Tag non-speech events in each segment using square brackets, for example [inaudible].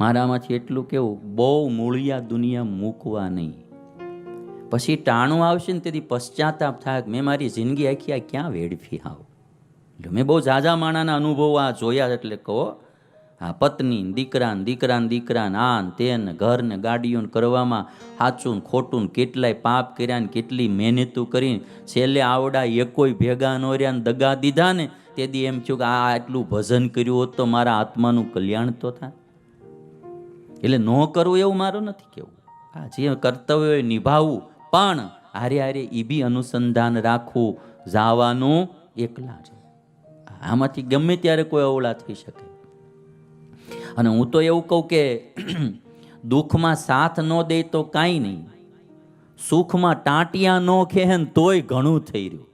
મારામાંથી એટલું કેવું, બહુ મૂળિયા દુનિયા મૂકવા નહીં. પછી ટાણું આવશે ને તેથી પશ્ચાતાપ થાય મેં મારી જિંદગી આખી આ ક્યાં વેડફી આવ એટલે મેં બહુ ઝાઝા માણાના અનુભવો આ જોયા એટલે કહો, આ પત્ની દીકરાને દીકરાન દીકરાને આન તેન ઘરને ને આ ને તે ને ઘર ને ગાડીઓ ને કરવામાં સાચું ખોટું કેટલાય પાપ કર્યા ને કેટલી મહેનતું કરીને છેલ્લે આવડા એકોય ભેગા ન રહ્યા ને દગા દીધા ને તેથી એમ થયું કે આ આટલું ભજન કર્યું હોત તો મારા આત્માનું કલ્યાણ તો થાય. એટલે ન કરવું એવું મારું નથી કેવું આ જે કર્તવ્ય નિભાવવું પણ હારે હારે એ બી અનુસંધાન રાખવું, જાવાનું એકલા છે. આમાંથી ગમે ત્યારે કોઈ અવળા થઈ શકે. અને હું તો એવું કહું કે [clears throat] દુઃખમાં સાથ ન દે તો કાંઈ નહીં. સુખમાં ટાંટિયા ન ખેહે ને તોય ઘણું થઈ રહ્યું.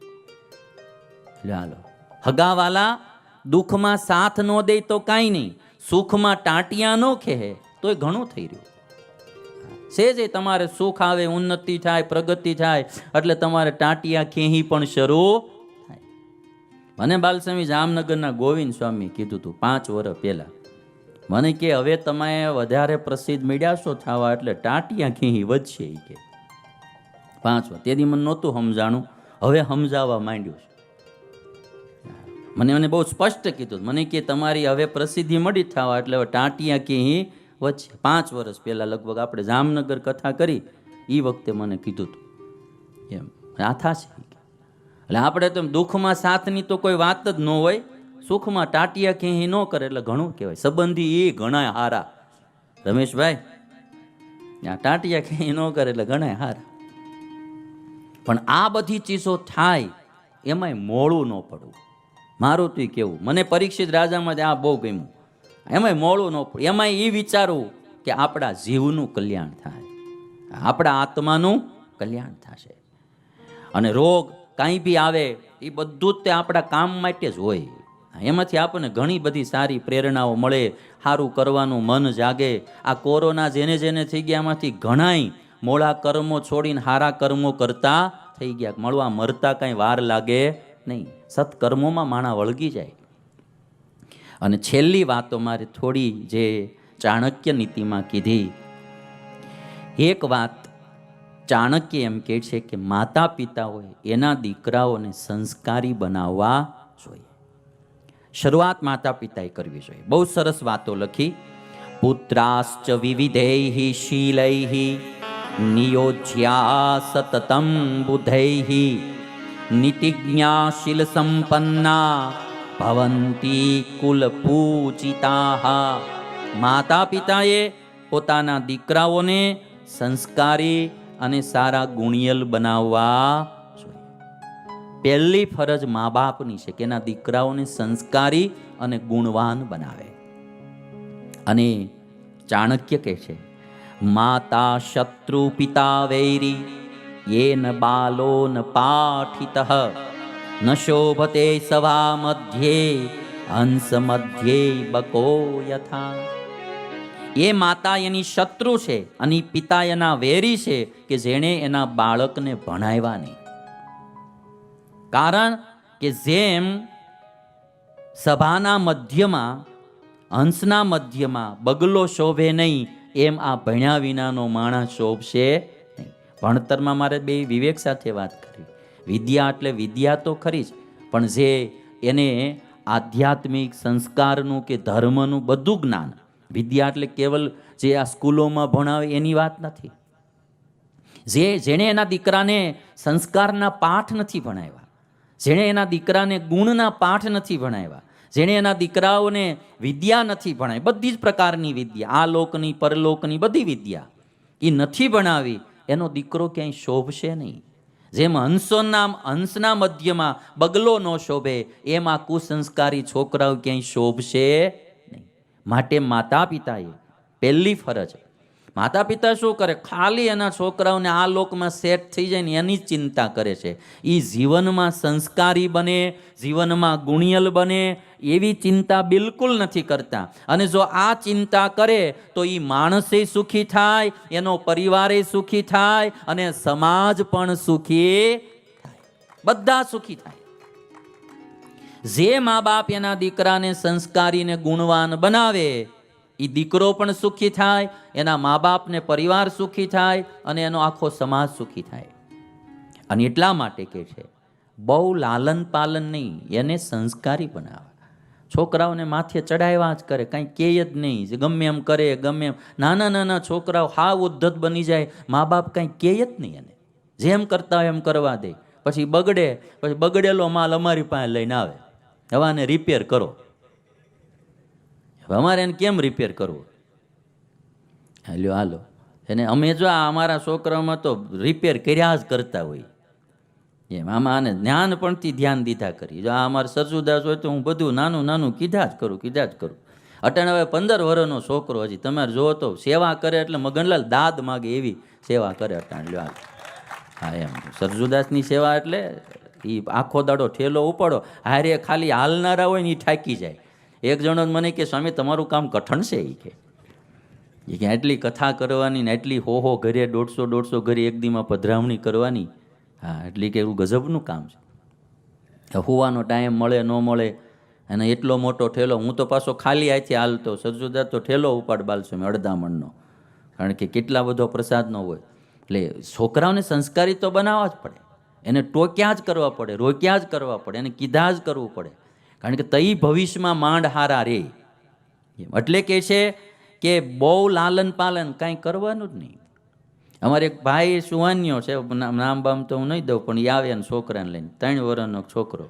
ચાલો હગાવાલા, દુઃખમાં સાથ ન દે તો કાંઈ નહીં. સુખમાં ટાંટિયા ન ખેહે એ ઘણું થઈ રહ્યું. સેજે તમારે સુખ આવે, ઉન્નતિ થાય, પ્રગતિ થાય, એટલે તમારે ટાંટિયા ખેહી પણ શરૂ થાય. મને બાલસ્વામી જામનગરના ગોવિંદ સ્વામી કીધું હતું પાંચ વર્ષ પહેલાં. મને કે, હવે તમે વધારે પ્રસિદ્ધ મીડિયા થવા, એટલે ટાંટિયા ખેહી વધશે એ કે. પાંચ વર્ષ. તેથી મને નહોતું સમજાણું. હવે સમજાવવા માંડ્યું છે. મને મને બહુ સ્પષ્ટ કીધું મને કે, તમારી હવે પ્રસિદ્ધિ મળી થવા, એટલે હવે ટાંટિયા ખીહી વચ્ચે પાંચ વર્ષ પહેલાં લગભગ આપણે જામનગર કથા કરી એ વખતે મને કીધું હતું એમ. આથા છે એટલે આપણે તો દુઃખમાં સાથની તો કોઈ વાત જ ન હોય. સુખમાં ટાટિયા ક્યાંય ન કરે એટલે ઘણું કહેવાય. સંબંધી એ ઘણા હારા. રમેશભાઈ આ ટાટિયા ક્યાંય ન કરે એટલે ઘણા હારા. પણ આ બધી ચીજો થાય, એમાંય મોડું ન પડવું. મારું તું કેવું મને પરીક્ષિત રાજામાં આ બહુ ગમ્યું. એમાંય મોડું ન પડે. એમાંય એ વિચારવું કે આપણા જીવનું કલ્યાણ થાય. આપણા આત્માનું કલ્યાણ થશે. અને રોગ કાંઈ બી આવે એ બધું જ તે આપણા કામ માટે જ હોય. એમાંથી આપણને ઘણી બધી સારી પ્રેરણાઓ મળે સારું કરવાનું મન જાગે. આ કોરોના જેને જેને થઈ ગયા, એમાંથી ઘણાય મોળા કર્મો છોડીને સારા કર્મો કરતા થઈ ગયા. મળવા મરતા કાંઈ વાર લાગે નહીં. સત્કર્મોમાં માણા વળગી જાય. અને છેલ્લી વાતો મારે થોડી જે ચાણક્ય નીતિમાં કીધી. એક વાત ચાણક્ય એમ કહે છે કે માતા પિતા હોય એના દીકરાઓને સંસ્કારી બનાવવા જોઈએ. શરૂઆત માતા પિતાએ કરવી જોઈએ. બહુ સરસ વાતો લખી. પુત્રાશ્ચ વિવિધૈ શીલૈ નિયોજ્યા સતતમ બુધૈ નીતિજ્ઞાશીલ સંપન્ના ભવંતી કુલ પૂજિતા માતા પિતાએ પોતાના દીકરાઓને સંસ્કારી અને સારા ગુણિયલ બનાવવા પહેલી ફરજ મા બાપની છે કે એના દીકરાઓને સંસ્કારી અને ગુણવાન બનાવે. અને ચાણક્ય કહે છે માતા શત્રુ પિતા વૈરી, યેન બાલો ન પાઠિત. ન શોભતે સભા મધ્યે હંસ મધ્યે બકો યથા એ માતા એની શત્રુ છે અને પિતા એના વેરી છે કે જેણે એના બાળકને ભણાવ્યા નહીં કારણ કે જેમ સભાના મધ્યમાં હંસના મધ્યમાં બગલો શોભે નહીં એમ આ ભણ્યા વિનાનો માણસ શોભશે ભણતરમાં મારે બે વિવેક સાથે વાત કરી વિદ્યા એટલે વિદ્યા તો ખરી જ, પણ જે એને આધ્યાત્મિક સંસ્કારનું કે ધર્મનું બધું જ્ઞાન, વિદ્યા એટલે કેવલ જે આ સ્કૂલોમાં ભણાવે એની વાત નથી. જે, જેણે એના દીકરાને સંસ્કારના પાઠ નથી ભણાવ્યા, જેણે એના દીકરાને ગુણના પાઠ નથી ભણાવ્યા, જેણે એના દીકરાઓને વિદ્યા નથી ભણાવી, બધી જ પ્રકારની વિદ્યા, આ લોકની, પરલોકની બધી વિદ્યા, એ નથી ભણાવી, એનો દીકરો ક્યાંય શોભશે નહીં. જેમ હંસોના હંસના મધ્યમાં બગલો ન શોભે, એમ કુસંસ્કારી છોકરાઓ ક્યાંય શોભશે નહીં. માટે માતા પિતાએ પહેલી ફરજ માતા પિતા શું કરે? ખાલી એના છોકરાઓને આ લોકમાં સેટ થઈ જાય ને એની ચિંતા કરે છે. એ જીવનમાં સંસ્કારી બને, જીવનમાં ગુણિયલ બને, એવી ચિંતા બિલકુલ નથી કરતા. અને જો આ ચિંતા કરે, તો એ માણસે સુખી થાય, એનો પરિવારે સુખી થાય, અને સમાજ પણ સુખી થાય. બધા સુખી થાય. જે મા બાપ એના દીકરાને સંસ્કારીને ગુણવાન બનાવે એ દીકરો પણ સુખી થાય, એના મા બાપને પરિવાર સુખી થાય અને એનો આખો સમાજ સુખી થાય. અને એટલા માટે કે છે, બહુ લાલન પાલન નહીં, એને સંસ્કારી બનાવે. છોકરાઓને માથે ચડાવ્યા જ કરે, કાંઈ કહે જ નહીં ગમે એમ કરે, ગમે એમ. નાના નાના છોકરાઓ હાવ ઉદ્ધત બની જાય મા બાપ કાંઈ કહે જ નહીં એને. જેમ કરતા હોય એમ કરવા દે. પછી બગડે, પછી બગડેલો માલ અમારી પાસે લઈને આવે. હવાને રિપેર કરો. અમારે એને કેમ રિપેર કરવો? હાલ્યો, હાલો. એને અમે જો આ અમારા છોકરાઓમાં તો રિપેર કર્યા જ કરતા હોય. એમ, આમાં આને જ્ઞાનપણથી ધ્યાન દીધા કરી. જો આ અમારે સરસુદાસ હોય તો હું બધું નાનું નાનું કીધા જ કરું, કીધા જ કરું. અટાણે હવે પંદર વર્ષનો છોકરો હજી. તમારે જુઓ તો સેવા કરે એટલે મગનલાલ દાદ માગે એવી સેવા કરે અટાણ. લ્યો. હા, એમ. સરજુદાસની સેવા એટલે એ આખો દાડો ઠેલો ઉપાડો. હારે ખાલી હાલનારા હોય ને એ થાકી જાય. એક જણો મને કે, સ્વામી, તમારું કામ કઠણ છે એ કે. એ કે, આટલી કથા કરવાની ને આટલી હો હો ઘરે દોઢસો દોઢસો ઘરે એક દીમાં પધરામણી કરવાની. હા, એટલી કે એવું ગજબનું કામ છે. હોવાનો ટાઈમ મળે, ન મળે, અને એટલો મોટો ઠેલો, હું તો પાછો ખાલી આથી હાલતો સરજુદાસ તો ઠેલો ઉપાડ બાલશો મેં અડધામણનો. કારણ કે કેટલા બધો પ્રસાદનો હોય. એટલે છોકરાઓને સંસ્કારી તો બનાવવા જ પડે. એને ટોક્યા જ કરવા પડે, રોક્યા જ કરવા પડે, એને કીધા જ કરવું પડે. કારણ કે તઈ ભવિષ્યમાં માંડ હારા રે. એટલે કે છે કે બહુ લાલન પાલન કાંઈ કરવાનું જ નહીં. અમારે એક ભાઈ સુવાન્યો છે નામ બામ તો હું નહીં દઉં, પણ એ આવે એને છોકરાને લઈને, ત્રણ વર્ષનો છોકરો.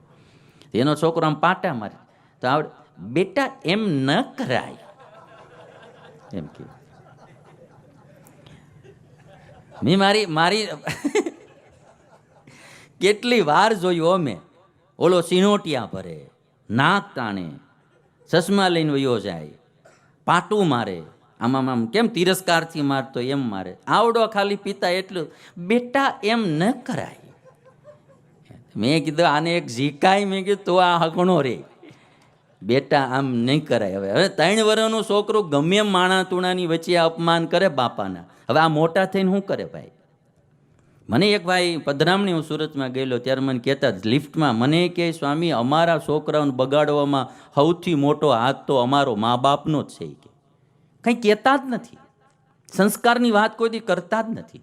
એનો છોકરો આમ પાટા મારે. તો આવડે, બેટા, એમ ન કરાય. એમ કે. મેં મારી મારી [laughs] કેટલી વાર જોયું અમે ઓલો સિનોટિયા ભરે. નાક તાણે, ચશ્મા લઈને વયો જાય, પાટું મારે, આમાં આમ કેમ તિરસ્કારથી મારતો એમ મારે. આવડો ખાલી પિતા એટલું, બેટા, એમ ન કરાય. મેં કીધું, આને એક ઝીકાય. મેં કીધું, તો આ હકણો રે. બેટા, આમ નહીં કરાય. હવે હવે ત્રણ વર્ષનું છોકરું ગમે એમ માણા તુણાની વચ્ચે અપમાન કરે બાપાના. હવે આ મોટા થઈને શું કરે ભાઈ? મને એક ભાઈ પધરામણી હું સુરતમાં ગયેલો, ત્યારે મને કહેતા જ, લિફ્ટમાં મને કહે સ્વામી, અમારા છોકરાઓને બગાડવામાં સૌથી મોટો હાથ તો અમારો મા બાપનો જ છે. કે કંઈ કહેતા જ નથી. સંસ્કારની વાત કોઈ દી કરતા જ નથી.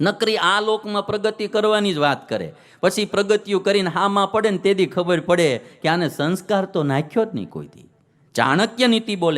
નકરી આ લોકમાં પ્રગતિ કરવાની જ વાત કરે. પછી પ્રગતિઓ કરીને હામાં પડે ને તેથી ખબર પડે કે આને સંસ્કાર તો નાખ્યો જ નહીં કોઈ દી. ચાણક્ય નીતિ બોલે.